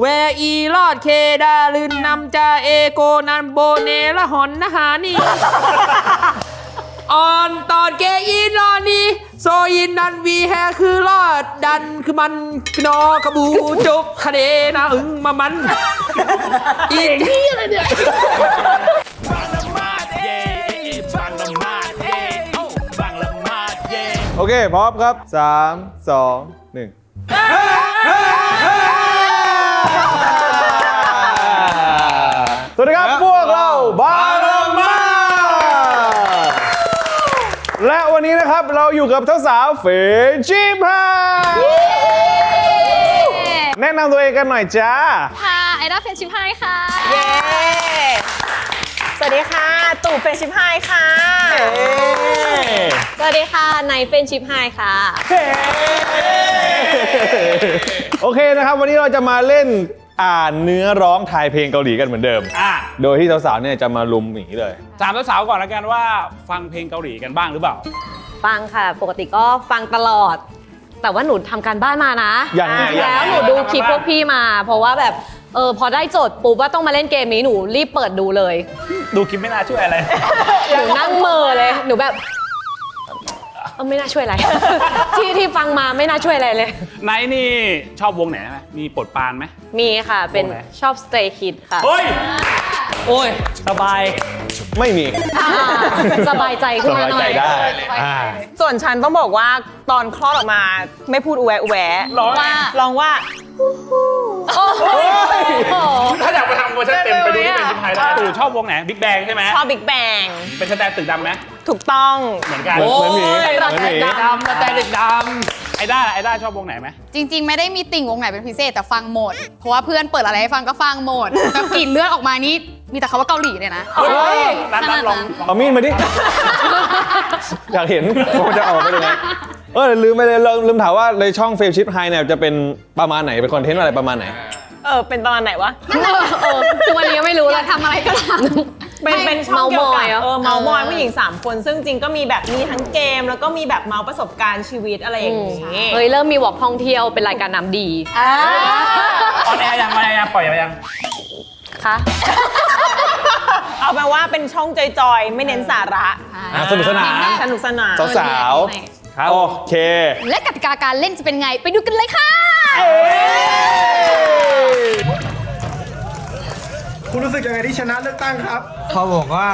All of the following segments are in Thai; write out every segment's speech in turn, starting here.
แวอีรอดเคดาลืนนำจาเอโกนันโบเนละหอนนะหานี่ ออนตอนเกอินนอนนี่โซยินนันวีแฮคือรอดดันคือมันนอกระบูจุกคาเดนะอึงมามันอีกโอเค พร้อมครับ 3 2 1 สวัสดีครับ พวกเราบาร์มาและวันนี้นะครับเราอยู่กับสาวๆเฟรชิพาแนะนำตัวเองกันหน่อยจ้า ค่ะ ไอด้าเฟนชิพายค่ะ เย้ สวัสดีค่ะ ตู่เฟรนชิพายค่ะ สวัสดีค่ะไนเฟนชิพายค่ะ โอเคนะครับ วันนี้เราจะมาเล่น อ่านเนื้อร้องทายเพลงเกาหลีกันเหมือนเดิม อะโดยที่สาวๆเนี่ยจะมาลุมหนีเลย ถามสาวๆก่อนแล้วกันว่าฟังเพลงเกาหลีกันบ้างหรือเปล่า ฟังค่ะ ปกติก็ฟังตลอด แต่ว่าหนูทำการบ้านมานะยังไงจริงๆแล้วยังไงหนูดูคลิปพวกพี่มา เพราะว่าแบบเออพอได้โจทย์ปุ๊บว่าต้องมาเล่นเกมนี้หนูรีบเปิดดูเลย ดูคลิปไม่น่าช่วยอะไร หนูนั่งเมอเลย หนูแบบ เออไม่น่าช่วยอะไร ที่ที่ฟังมาไม่น่าช่วยอะไรเลย ไนท์นี่ชอบวงไหนไหมมีปลดปานไหม มีค่ะเป็นวงไหน ชอบ Stray Kids ค่ะเฮ้ย โอ้ย สบาย ไม่มีอ่าสบายใจขึ้นมาหน่อยสบายใจได้อ่าส่วนฉันต้องบอกว่าตอนคลอดออกมาไม่พูดอุแวะอุแวะร้องว่าลองว่าโอ้โหถ้าอยากไปทำเวอร์ชันเต็มไปดูที่เป็นชิพายได้ตู่ชอบวงไหนบิ๊กแบงใช่ไหมชอบบิ๊กแบง เป็นสแตนตึกดำไหมถูกต้อง เหมือนกัน โอ้เหมือนหมีย เหมือนหมีแต่ดำแต่เด็กดไอ้ด้าล่ะไอ้ด้าชอบวงไหนไหมจริง ๆ ไม่ได้มีติ่งวงไหนเป็นพิเศษแต่ฟังหมด เพราะว่าเพื่อนเปิดอะไรให้ฟังก็ฟังหมดแต่กลิ่นเลือดออกมานี่มีแต่คำว่าเกาหลีเลยนะนัดนัดลองเอามีดมาดิ อยากเห็นว่ามันจะออกมาเป็นยังไงเออลืมไปเลยลืมลืมถามว่าในช่องเฟรมชิปไฮเนี่ยจะเป็นประมาณไหนเป็นคอนเทนต์อะไรประมาณไหน เออเป็นประมาณไหนวะ เออทุกวันนี้ยังไม่รู้อเลยายกทำอะไรก็ทำ เป็นเป็นช่องเกี่ยวเมาส์มกัอยบเหรอเออเมาส์มอยเออผู้หญิง 3 คน ซึ่งจริงก็มีแบบมีทั้งเกม แล้วก็มีแบบเมาส์ประสบการณ์ชีวิตอะไรอย่างนี้เฮ้ยเริ่มมีวอล์กท่องเที่ยวเป็นรายการน้ำดีออนแอร์ยังออนแอร์ยังปล่อยยังคะเอาแปลว่าเป็นช่องจอยๆ ไม่เน้นสาระอะสนุกสนาน สนุกสนาน สาวๆครับโอเค และกติกาการเล่นจะเป็นไงไปดูกันเลยค่ะ คุณรู้สึกยังไงที่ชนะเลือกตั้งครับ เขาบอกว่า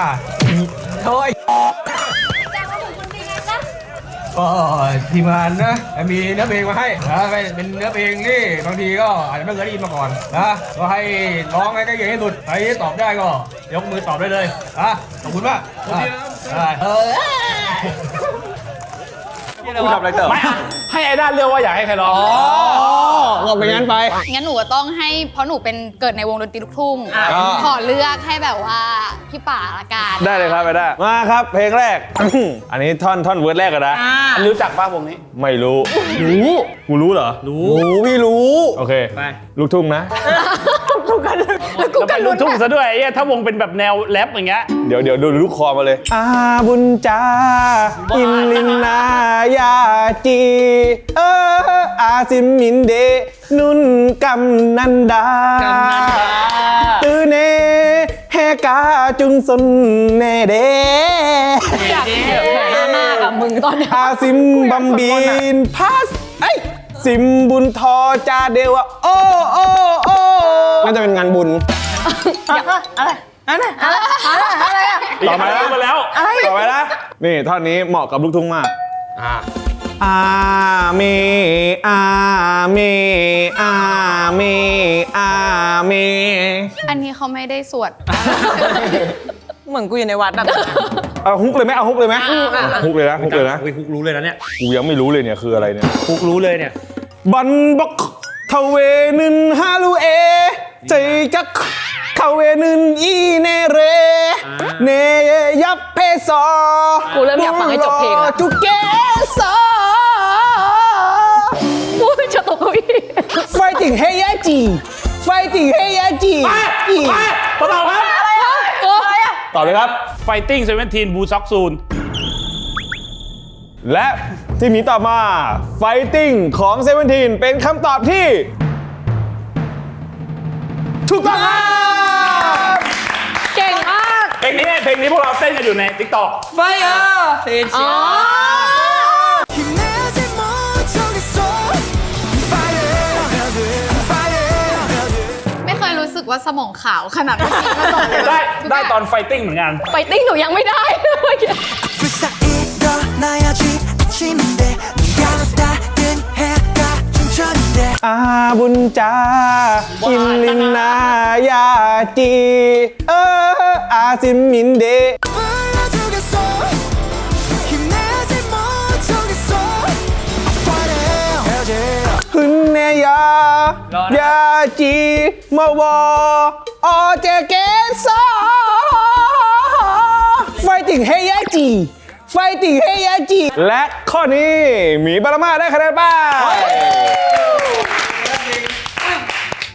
โทษก็ทีมงานนะมีเนื้อเพลงมาให้นะเป็นเนื้อเพลงที่บางทีก็อาจจะไม่เคยได้ยินมาก่อนนะก็ให้ร้องให้ใกล้เคียงที่สุดใครที่ตอบได้ก็ยกมือตอบได้เลยนะขอบคุณมากอะได้เออ คุณทำอะไรเติมไม่อะให้ไอ้ด้าเลือกว่าอยากให้ใครร้องก็เป็นงั้นไป งั้นหนูก็ต้องให้เพราะหนูเป็นเกิดในวงดนตรีลูกทุ่งอ่าขอเลือกให้แบบว่าพี่ป่าละกันได้เลยครับไปได้ มาครับ เพลงแรก อันนี้ท่อนท่อนเวิร์ดแรกกันนะอ่ารู้จักป้าวงนี้ ไม่รู้ รู้กูรู้เหรอ รู้ รู้พี่รู้ โอเค ไป ลูกทุ่งนะ แล้วเป็นลูกทุ่งซะด้วยไอ้เหี้ยถ้าวงเป็นแบบแนวแรปอย่างเงี้ยเดี๋ยวเดี๋ยวดูลูกคอมาเลย อาบุญจาอินลินนายาจีเอออาซิมมินเด นุนกำนันดา ตือเนแฮกาจุนสนเนเด อยากเห็นหน้าหน้ากับมึงตอนเนี้ยอาซิมบัมบีนพัส ไอยซิมบุญทอจาเดวะโอ้โอ้โอ้น่าจะเป็นงานบุญอะไรอะไรอะไรต่อมาแล้วมาแล้วต่อไปนะนี่ท่อนนี้เหมาะกับลูกทุ่งมากอ่าเมอาเมอาเมอาเมอันนี้เขาไม่ได้สวด เหมือนกูอยู่ในวัดแบบเอาฮุกเลยไหมเอาฮุกเลยไหมฮุกเลยนะฮุกเลยนะคุกรู้เลยนะเนี่ย กูยังไม่รู้เลยเนี่ยคืออะไรเนี่ยคุกรู้เลยเนี่ย บันบักทเวนึนฮาลูเอ ใจจักทเวนึนอีเนเร เนยับเพซอกูเริ่มอยากฟังให้จบเพลงแล้วจุเกซอ อุ้ยจะตกเก้าอี้ไฟติ่งเฮยาจีไฟติ่งเฮยาจีจีเบาๆครับ ต่อเลยครับ Fighting 17 Blue Sock Soon และ ที่มีต่อมา Fighting ของเซเว่นทีนเป็นคำตอบที่ ถูกต้องครับ เก่งมาก เพลงนี้เพลงนี้พวกเราเต้นกันอยู่ใน t ิ k t o k ไฟเออร์เซน อ๋ เชี อ ไม่เคยรู้สึกว่าสมองขาวขนาดเมื่อกี้มาบอกเลย ได้ได้ตอนไฟติ้งเหมือนกัน ไฟติ้งหนูยังไม่ได้ เมื่อกี้ 불사 일어나야지 아침인데. 아 문자 힐링나야 띠어 아침인데. 흔내야 야지 뭐워 어제겠어? 파이팅 해야지. ไฟติ่งเฮยาจีไฟติ่งเฮยาจีและข้อนี้หมีบารามาได้คะแนนไป้า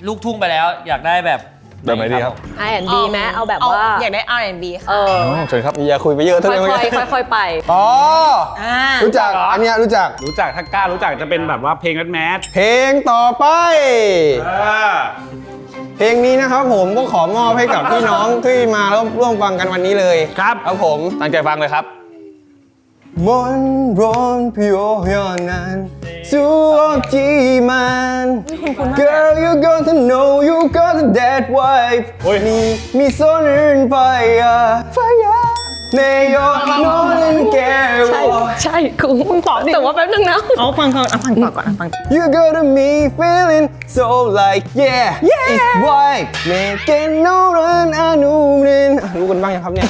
ลูกทุ่งไปแล้วอยากได้แบบแบบไหนดีครับ R&B ไหมเอาแบบเอาว่าอยากได้ R&B ค่ะ เออ เชิญครับอย่าคุยไปเยอะเท่าค่นั้นอยๆค่อยๆไป อ๋ออ่ารู้จักอันเนี้ยรู้จักรู้จักถ้ากล้ารู้จักจะเป็นแบบว่าเพลงแมสแมสเพลงต่อไป เพลงนี้นะครับผมก็ขอมอบให้กับพี่น้องที่มาร่วมร่วมฟังกันวันนี้เลยครับ ครับผมตั้งใจฟังเลยครับ มนร้อนพิโอเฮียนันสู้จีมัน Girl you got to know you got that wife มีมีโซน อื่นไฟอะไฟอะในยอโนนันแก้ว ใช่ ใช่กูมึงตอบแต่ว่าแป๊บนึงนะ เอาฟังก่อนเอาฟังต่อก่อนเอาฟัง You got me feeling so like yeah yeah it's white เมกันโนรันอานูรินรู้กันบ้างยังครับเนี่ย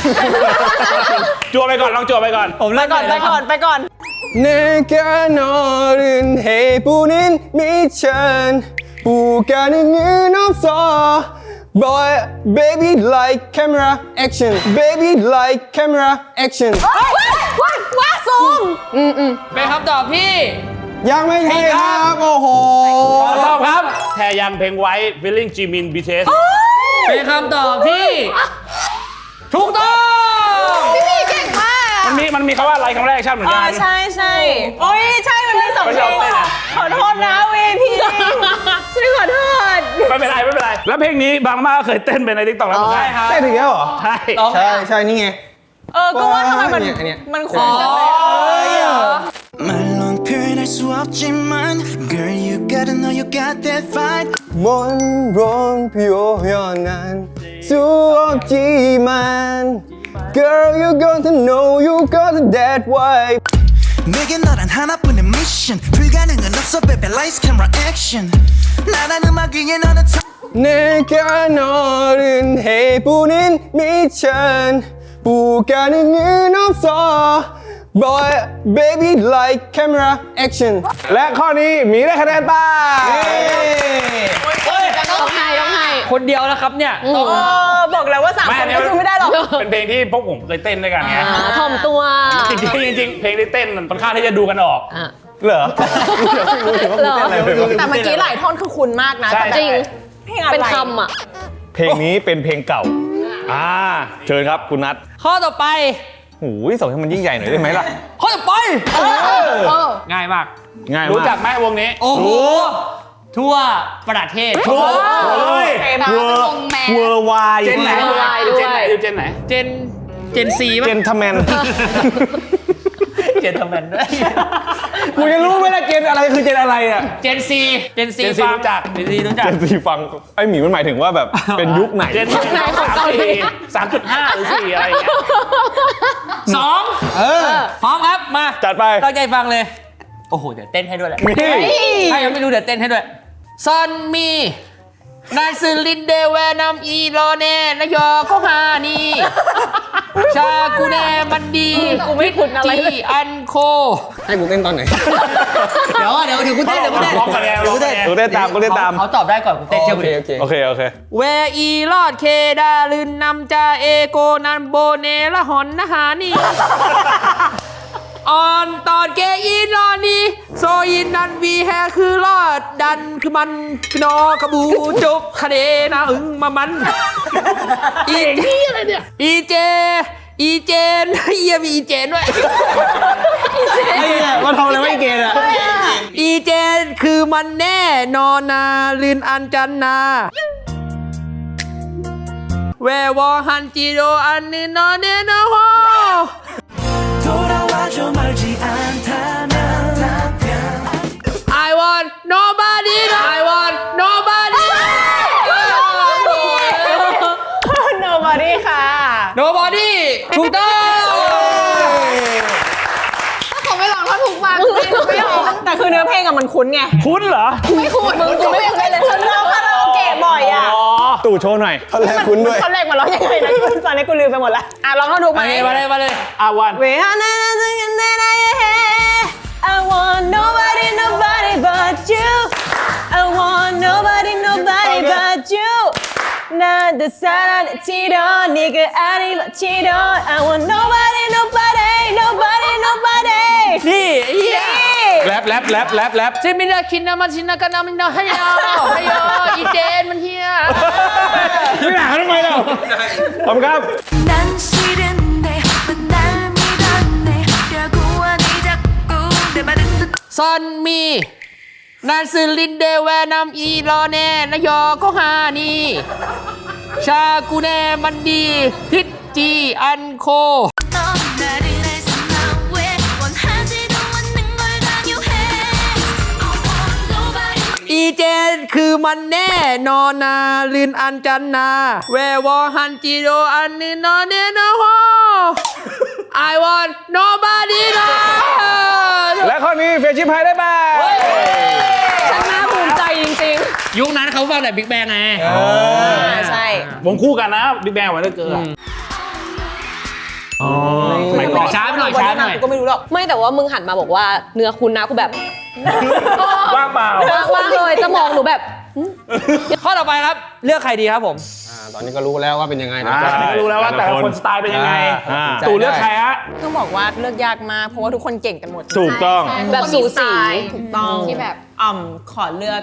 จัวไปก่อน ลองจัวไปก่อน ผม ไป เล่น ก่อนไปก่อนไปก่อน 내가 너를 해보는 미천 부가능은 없어 Boy, baby like camera action baby like camera action ว้าว้าซูมเป็นคำตอบที่ ยังไม่ใช่ครับโอ้โหขอตอบครับ แทยังเพลงไว้ feeling Jimin BTS เป็นคำตอบที่ ถูกต้อง พี่เก่งมาก มันมีมันมีคำว่าอะไรคำแรกชั่นเหมือน อ๋อ กัน ใช่ใช่โอ้ยใช่มันมีสอง ไม่ เพล ยอม ง เต้นอะ ขอโทษนะเวพีฉันขอโทษ ไม่เป็นไรไม่เป็นไร แล้วเพลงนี้บางมากก็เคยเต้นไปใน t ิ k t o k แล้วเหมือนกัน ได้ถึงแล้วเหรอ ใช่ ใช่ใช่นี่ไง เออ ก็ว่าทำไมมัน เนี่ยอันเนี้ย มันคุ้นจังเลย 말론 표현할 수 없지만 Girl you gotta know you got that fight มนร้อนพิโอ เฮียนันสู้จีมัน Girl you got to know you got that wife 내게 너란 하나뿐인 mission 불가능은 없어 baby lights camera action 나란 음악 위에 너는 참 내가 너를 해보는 미천 부가능은 없어 Boy baby like camera action และข้อนี้หมีได้คะแนนไป้า ต้องให้ต้องให้ คนเดียวแล้วครับเนี่ย อืม เออ บอกแล้วว่าสามไม่คอันนนี้ก็สู้ไม่ได้หรอก เป็นเพลงที่พวกผมเคยเต้นด้วยกันไงอ่าถ่อมตัว จริงๆจริงๆเพลงที่เต้นมันค่อนข้างที่จะดูกันออก อะ เหรอเดี๋ยวไม่รู้ถึงว่ากูเต้นอะไรไปวะแต่เมื่อกี้หลายท่อนคือคุ้นมากนะใช่ แต่จริง เพลงอะไรเป็นคำอะ เพลงนี้เป็นเพลงเก่า อ่า เชิญครับคุณนัทข้อต่อไป หูยส่งให้มันยิ่งใหญ่หน่อยได้ไหมล่ะ ข้อต่อไปเออง่ายมาก ง่ายมาก รู้จักไหมวงนี้ โอ้โห ทั่วประเทศโอ้ยตาเป็นวงแมสเวอร์ไวเจนไหนเจนไหนด้วย เจนไหนอยู่เจนไหน เจน เจนซีเจนทแมนเจนทำแมนด้วยกูจะรู้ไหมล่ะเจนอะไรคือเจนอะไรอะเจนซีเจนซี Gen Z ฟังรู้จัก เจนซีรู้จักเจนซีฟังไอหมีมันหมายถึงว่าแบบเป็นยุคไหนเจนที่ไหนของเกาหลี สามจุดห้าหรือสี่อะไรอย่างเงี้ย สองเออพร้อมครับมาจัดไปตั้งใจฟังเลย โอ้โห เดี๋ยวเต้นให้ด้วยแหละนี่ถ้ายังไม่รู้เดี๋ยวเต้นให้ด้วย ซอนมีนายซือลินเดเวนำอีโรเนนายอโคฮานีชากูเนมันดีกูไม่คุ้นอะไรเลย จีอันโค ให้กูเต้นตอนไหน เดี๋ยวเดี๋ยวเดี๋ยวกูเต้นเดี๋ยวกูเต้นร้องคะแนนร้องคะแนนกูเต้นตามกูเต้นตามเขาเขาตอบได้ก่อนกูเต้นเชื่อโอกูเคดิ โอเค โอเค โอเค เวอีรอดเคดาลืนนำจาเอโกนันโบเนละหอนนะหานี่ ออนตอนเกยินรอนี่โซยินนันวีแฮคือรอดดันคือมันนอกระบูจุกคเดนะอึงมามันอีนี่อะไรเนี่ยอีเจ อีเจนเฮียมีอีเจนด้วยไอ้เนี่ยมาทำอะไรไม่เกณฑ์อะอีเจนคือมันแน่นอนนาลืนอันจันนาเววอฮันจิโรอันนินอเนนโฮ คุ้นไง คุ้นเหรอไม่คุ้นมึงกูไม่เคยเลยฉันร้องคาราโอเกะบ่อยอะตู่โชว์หน่อยท่อนแรกคุ้นด้วยท่อนแรกมาร้องยังไงนะตอนนี้กูลืมไปหมดละอะร้องท่อนทุกไหมมาเลยมาเลยมาอะวันเวลานั้นนั้นนั้นนั้น I want nobody nobody but you I want nobody nobody but you นั่นแต่สาระที่โดนนี่ก็อะไรที่โดน I want nobody nobody nobody nobody นี่เแรปแรปแรปแรปแรป เจมินาคินนามันชินากันนามินาให้ยาให้ยาอีเจนมันเฮีย ไม่หนาทำไมเราขอบคุณครับ 난 싫은데 왜 날 믿었네 결국 아니 자꾸 내 말은 듣 ซอนมีนันซือลินเดแวนำอีรอแน่นยอก็ฮานีชากูแน่มันดีทิดจีอันโค nobody อีเจนคือมันแน่นอนนาลินอันจันนาเววอฮันจิโรอันนินอเนนโฮ I want nobody นะและข้อนี้เฟรชิพายได้ไปฉันน่าภูมิใจจริงยุคนั้นเขาฟังแต่บิ๊กแบงไงใช่วงคู่กันนะบิ๊กแบงวันเดอร์เกิร์ ลสมัยก่อนช้าไปหน่อยช้าไปหน่อยกูก็ไม่รู้หรอกๆไม่แต่ว่ามึงหันมาบอกว่าเนื้อคุณนะกูแบบว่างเปล่าว่างว่างเลยจะมองหนูแบบข้อต่อไปครับ เลือกใครดีครับผมตอนนี้ก็รู้แล้วว่าเป็นยังไงนะ อ่ารู้แล้วว่าแต่ละคนสไตล์เป็นยังไงอ่า ตู่เลือกใครฮะ ต้องบอกว่าเลือกยากมากเพราะว่าทุกคนเก่งกันหมดถูกต้องแบบสูสี ถูกต้องที่แบบอ่อมขอเลือก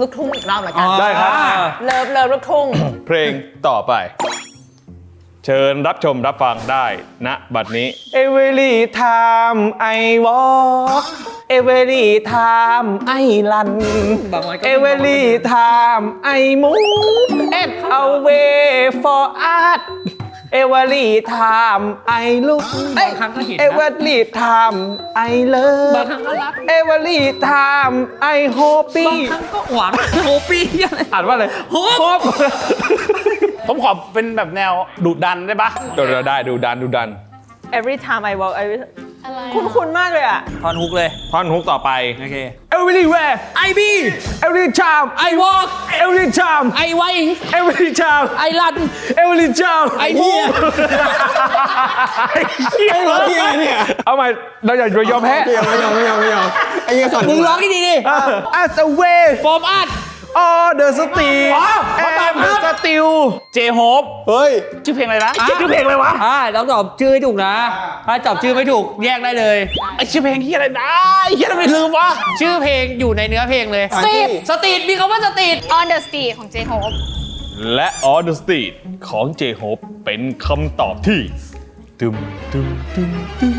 ลูกทุ่งอีกรอบละกันได้ครับ เลิฟเลิฟลูกทุ่งเพลงต่อไป เชิญรับชมรับฟังได้ณบัดนี้ Every time I walk Every time I run Every time I move and away for art Every time I look บางครั้งก็เห็นนะ Every time I love บางครั้งก็รัก Every time I hope บางครั้งก็หวังโฮปี้อะไร อ่านว่าอะไรโฮป ผมขอเป็นแบบแนวดุดันได้ปะเดี๋ยวเราได้ดูดันดูดัน every time I walk every คุ้นคุ้นๆมากเลยอะทอนฮุกเลย ท่อนฮุกต่อไป โอเค Everywhere I be every time I walk every time I ไว every time I รัน every time ไอ้เหี้ยไอ้ร้องยังไงเนี่ยเอาใหม่เราอย่ายอมแพ้ไม่ยอมไม่ยอมไม่ยอมไอ้เงี้ยสอนมึงร้องดีดีดิอะ As away ฟอร์มอาร์ต all the steel อ๋อเขาตาม and the steel เจโฮปเฮ้ย ชื่อเพลงอะไรนะชื่อเพลงอะไรวะอ่าต้องตอบชื่อให้ถูกนะ ถ้าตอบชื่อไม่ถูกแยกได้เลย ไอชื่อเพลงที่อะไรนะไอ้เฮียทำไมลืมวะชื่อเพลงอยู่ในเนื้อเพลงเลย สตรีท สตรีทมีคำว่าสตรีท On the Street ของ J Hope และ all the steel ของ J-Hope เป็นคำตอบที่ตึมตึมตึมตึม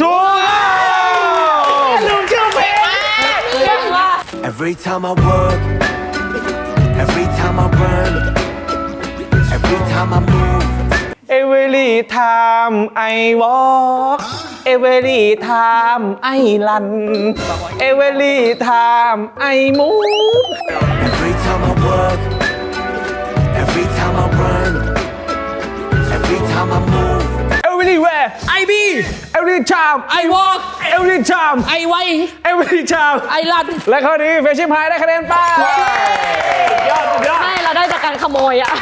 ถูกลืมชื่อเพลง Every time I work Every time I run Every time I move. Every time I walk Every time I run Every time I move. Every time I work Every time I run Every time I move. Everywhere I be Every time I walk Every time I ไว Every time I รันและข้อนี้เฟชชิพายได้คะแนนไป้ายอดสุดยอดไม่เราได้จากการขโมยอะ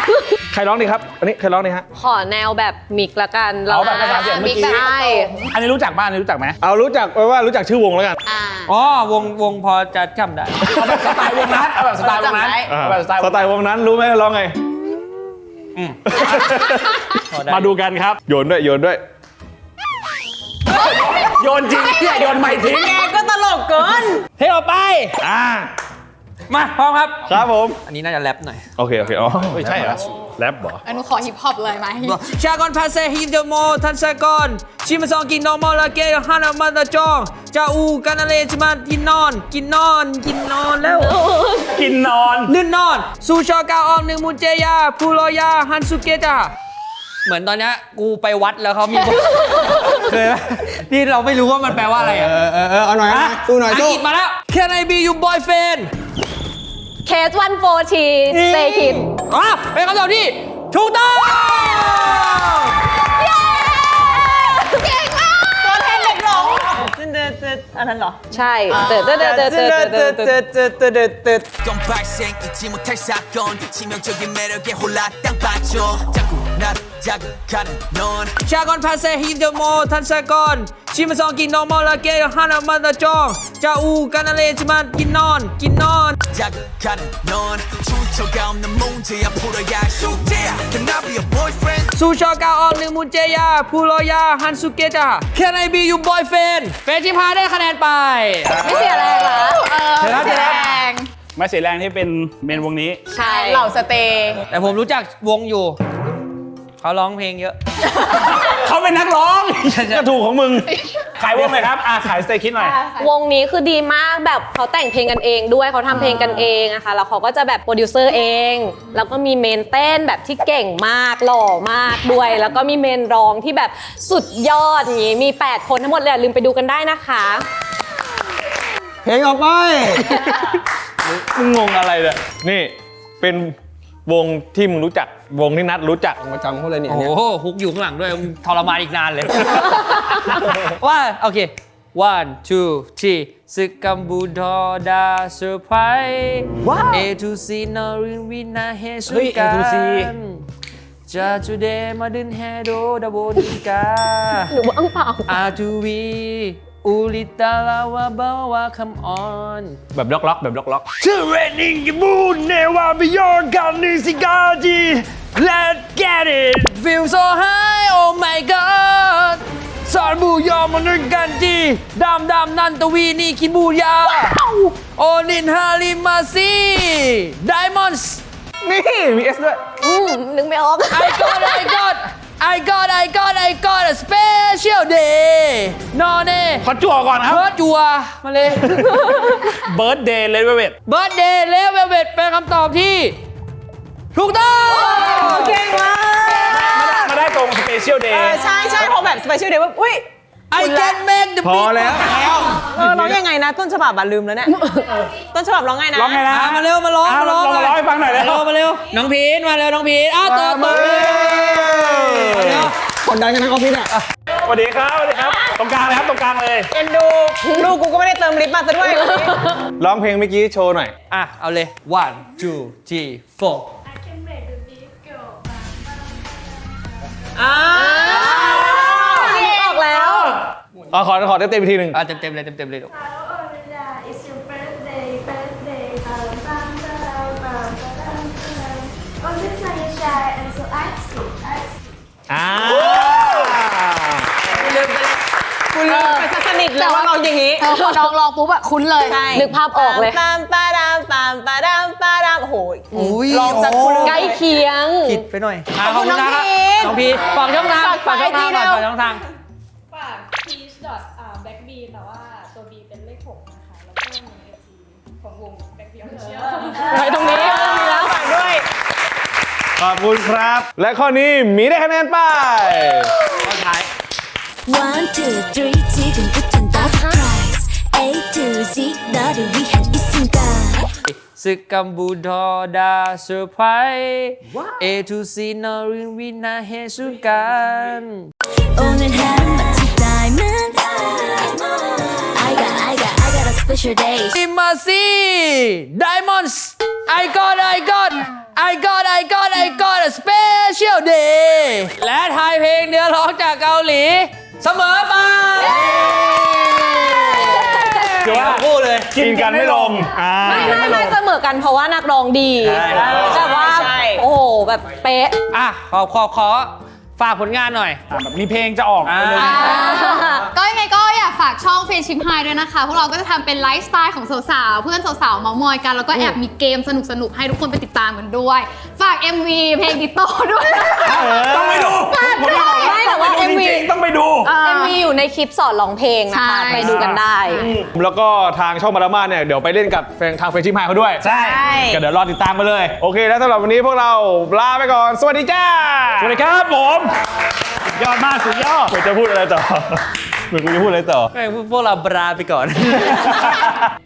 ใครร้องดีครับอันนี้ใครร้องดีฮะ ขอแนวแบบมิกละกันเอาแบบภาษาเสียงเมื่อกี้ใช่อันนี้รู้จักบ้านอันนี้รู้จักไหมเอารู้จักไว้ว่ารู้จักชื่อวงแล้วกัน อ่า อ๋อวงวงพอจะจำได้เอาแบบสไตล์วงนั้นเอาแบบสไตล์วงนั้นจำได้ เอาแบบสไตล์วสงไตล์วงนั้นรู้ไหมร้องไงมาดูกันครับ โยนด้วยโยนด้วย โยนจริงเนี่ยโยนใหม่ทิ้งแกก็ตลกเกินเพลงต่อไป อ่ามาพร้อมครับ ครับผม อันนี้น่าจะแรปหน่อย โอเค โอเค อ๋อไม่ใช่เหรอแรปเหรออนุขอฮิปฮอปเลยไหมชากอนพาเซฮิเดโมทันชากอนชิมซองกินนอมอลาเกฮานามาตาจองจาอูกันนาเลจิมากินนอน กินนอน กินนอนแล้ว กินนอนลื่นนอน ซูชอกาอองหนึ่งมุนเจยาพูโรยาฮันสุเกะจ้า เหมือนตอนเนี้ยกูไปวัดแล้วเขามี บท เคยไหมที่เราไม่รู้ว่ามันแปลว่าอะไร เอ อ่ะ อเออเออเอาหน่อยเอาหน่อยสู้หน่อย อัง สู้ กฤษมาแล้ว Can I be your boyfriend เคสวันโฟทีเซคิน อ่ะเป็นคำตอบที่ถูกต้อง เก่งมาก ตัวแทนเด็กหลงตึ๊ดตึ๊ดตึ๊ดอันนั้นเหรอ ใช่เตอเตอเตอเตอเตอเตอเตอ ตึ๊ดตึ๊ดตึ๊ดตึ๊ด 건 발생 잊지 못할 사건 치명적인 매력에 홀라 땅 빠져 자꾸 นัดจักกันนอนชากอนพาเซฮิเดโมทันชากอนชิมซองกินนอมอลาเกฮานามันตะจองจาอูกันอะไชิมันกินนอน กินนอนจักกันนอนชูชกาวนมุงเจียพูดอยากสุเจีย Can I be your boyfriend สูชอกาวออนลืมมุนเจียพูโรยาฮันสุเกตา Can I be your boyfriend เฟรนชิพาได้คะแนนไป ไม่เสียแรงเหรอเออไม่เสียแรงไม่เสียแรงที่เป็นเมนวงนี้ ใช่เหล่าสเตย์แต่ผมรู้จักวงอยู่ เขาร้องเพลงเยอะ เขาเป็นนักร้องก็ถูกของมึง ขายวงเลยครับอ่าขายสเตย์คิดหน่อย วงนี้คือดีมากแบบเขาแต่งเพลงกันเองด้วยเขาทำเพลงกันเองนะคะแล้วเขาก็จะแบบโปรดิวเซอร์เอง แล้วก็มีเมนเต้นแบบที่เก่งมากหล่อมากด้วย แล้วก็มีเมนร้องที่แบบสุดยอดอย่างนี้มี 8 คนทั้งหมดเลยอย่าลืมไปดูกันได้นะคะ เพลงออกไป มึงงงอะไรเนี่ยนี่เป็น วงที่มึงรู้จักวงที่นัดรู้จักมาจำเขาเลยเนี่ยโอ้เนี่ยโหฮุกอยู่ข้างหลังด้วยทรมานอีกนานเลย ว่า โอเค one two three ซึกกัมบูดอดาเซอร์ไพรส์ A to C นอรินวินาเฮสุเฮ้ยกั A to C นจะจูเดมาดินเฮโดดาโบดิกาหนูว่างเปล่า อาทูวี อุลิตาลาวาบาวาคัมออนแบบล็อกล็อกๆแบบล็อกล็อก Training moon never beyond กันนิสิกาจี Let's get it feel so high oh my god สารบูยอมมันด้วยกันจีดำดำนันตวีนี่คินบูยา โอนินฮาริมาซี Diamonds นี่ มีเอสด้วย อืมนึกไม่ออก I got I got I got I got I got a special day นอนเน่ๆขอจั่วก่อนครับ เบิร์ดจัวมาเลย เบิร์ดเดย์เลเวเวตเบิร์ดเดย์เลเวลเวทเป็นคำตอบที่ ถูกต้อง เก่งมากมาได้ตรงสเปเชียลเดเอย์ อใช่ใช่พอแบบสเปเชียลเดย์ว่าอุ้ย I can make the พอแล้ว เออร้องยังไงนะ ต้นฉบับบัตรลืมแล้วเนี่ย ต้นฉบับร้องไงนะ ร้องไงนะอะมาเร็วมาร้องอะมาร้องลองมาร้องให้ฟังหน่อยเลยมาเร็ว มาเร็วน้องพีนมาเร็วน้องพีนอ้าวต่อต่อเลยมาเร็ว กดดันกันทั้งออฟฟิศอะสวัสดีครับสวัสดีครับ ตรงกลางเลยครับตรงกลางเลยเอ็นดูลูกกูก็ไม่ได้เติมลิปมาซะด้วยวันนี้ร้องเพลงเมื่อกี้โชว์หน่อย อะ เอาเลย one two three four อ่านึกออกแล้วอ๋อขอขอเต็มๆอีกทีหนึ่งอะเต็มเต็มๆเลยเต็มเต็มๆเลยลูก It's your birthday, birthday, bum, bum, bum, bum, bum, bum. Oh, this time you're shy and ไปซะสนิทเลยว่าร้องอย่างนี้ เออพอน้องลองปุ๊บอะคุ้นเลย ใช่ นึกภาพออกเลย ปามปาดามปามปาดามปาดามโอ้โห อุ้ย ลองสักคุณลืม ใกล้เคียง ผิดไปหน่อยอ่ะ ขอบคุณ นะ น้อง ครับ พีน น้องพีนฝากช่องทาง ฝาก ฝากช่องทาง ไป ก่อน ที่เร็ว ฝากช่องทาง ฝาก peach dot อ่า black bean แต่ว่าตัว b เป็นเลขหกนะคะ แล้วก็มีไอจีของวง black bean official ไปตรงนี้มีแล้ว ฝากด้วย ขอบคุณครับ และข้อนี้หมีได้คะแนนไป ข้อท้าย One, two, three, 지금부터 다 surprise A to Z 너를 위한 이 순간 ซึกกัมบูดอดาเซอร์ไพรส์ A to C นอรินวินาเฮสุกัน 오늘 하루 마치 diamond I got I got I got a special day อิมมาซี Diamonds I got I got I got I got I got a special day และทายเพลงเนื้อร้องจากเกาหลี เสมอไป ถือว่าคู่เลยกินกันไม่ลงอ่า ไม่ไม่ไม่เสมอกันเพราะว่านักร้องดีใช่แต่ว่าใช่ โอ้โหแบบเป๊ะ อะขอขอขอฝากผลงานหน่อยอ่าแบบมีเพลงจะออกอ่า เร็วก็ยังไงก็อยาก ฝากช่องเฟรนชิพไฮด้วยนะคะ พวกเราก็จะทำเป็นไลฟ์สไตล์ของสาวๆ เพื่อนสาวๆเมามอยกัน แล้วก็แอบมีเกมสนุกๆ ให้ทุกคนไปติดตามกันด้วย ฝาก MV เพลงดิโต้ด้วยนะคะต้องไปดูผมจะบอกไม่แต่ว่าต้องไปดู MV จริงๆต้องไปดู เอ็มวีอยู่ในคลิปสอนร้องเพลงนะคะ ใช่ ไปดูกันได้ แล้วก็ทางช่องมารามาเนี่ย เดี๋ยวไปเล่นกับแฟนทางเฟรนชิพไฮเขาด้วย ใช่ ก็เดี๋ยวรอติดตามมาเลย โอเค แล้วสำหรับวันนี้พวกเราลาไปก่อน สวัสดีจ้า สวัสดีครับผมสุดยอดมากสุดยอดเหมือนจะพูดอะไรต่อ เหมือนกูจะพูดอะไรต่อไม่พวกเราบราไปก่อน